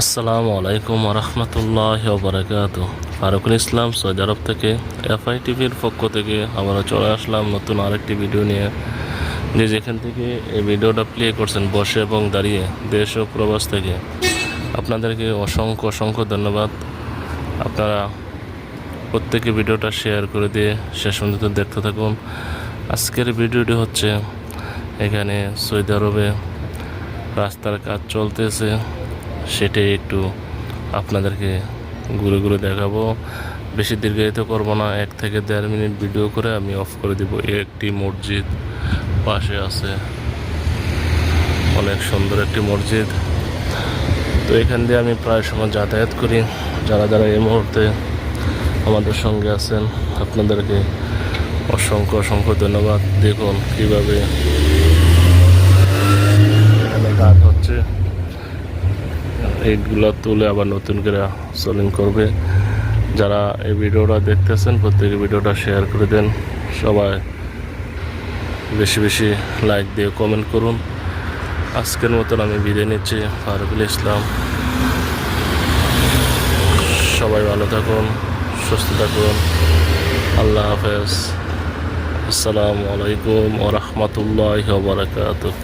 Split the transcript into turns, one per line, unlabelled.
আসসালামু আলাইকুম রহমতুল্লাহ বারাকাত ফারুকুল ইসলাম, সৌদি আরব থেকে এফআই টিভির পক্ষ থেকে আবারও চলে আসলাম নতুন আরেকটি ভিডিও নিয়ে। যে যেখান থেকে এই ভিডিওটা প্লে করছেন, বসে এবং দাঁড়িয়ে দেশ ও প্রবাস থেকে। আপনাদেরকে অসংখ্য অসংখ্য ধন্যবাদ। আপনারা প্রত্যেকে ভিডিওটা শেয়ার করে দিয়ে শেষ পর্যন্ত দেখতে থাকুন। আজকের ভিডিওটি হচ্ছে এখানে সৌদি আরবে রাস্তার কাজ চলতেছে। সেটাই একটু আপনাদেরকে ঘুরে ঘুরে দেখাবো। বেশি দীর্ঘায়িত করব না, এক থেকে দেড় মিনিট ভিডিও করে আমি অফ করে দিব। একটি মসজিদ পাশে আছে। অনেক সুন্দর একটি মসজিদ। তো এখান দিয়ে আমি প্রায় সময় যাতায়াত করি। যারা যারা এই মুহূর্তে আমাদের সঙ্গে আছেন, আপনাদেরকে অসংখ্য অসংখ্য ধন্যবাদ। দেখুন কীভাবে এখানে কাজ হচ্ছে এইগুলো তুলে আবার নতুন করে সোলিং করবে। যারা এই ভিডিওটা দেখতেছেন, প্রত্যেকে ভিডিওটা শেয়ার করে দেন। সবাই বেশি বেশি লাইক দিয়ে কমেন্ট করুন। আজকের মতন আমি বিদায় নিচ্ছি। ফারুকুল ইসলাম। সবাই ভালো থাকুন, সুস্থ থাকুন। আল্লাহ হাফেজ। আসসালামু আলাইকুম ওরহমতুল্লাহ বারকাতুহ।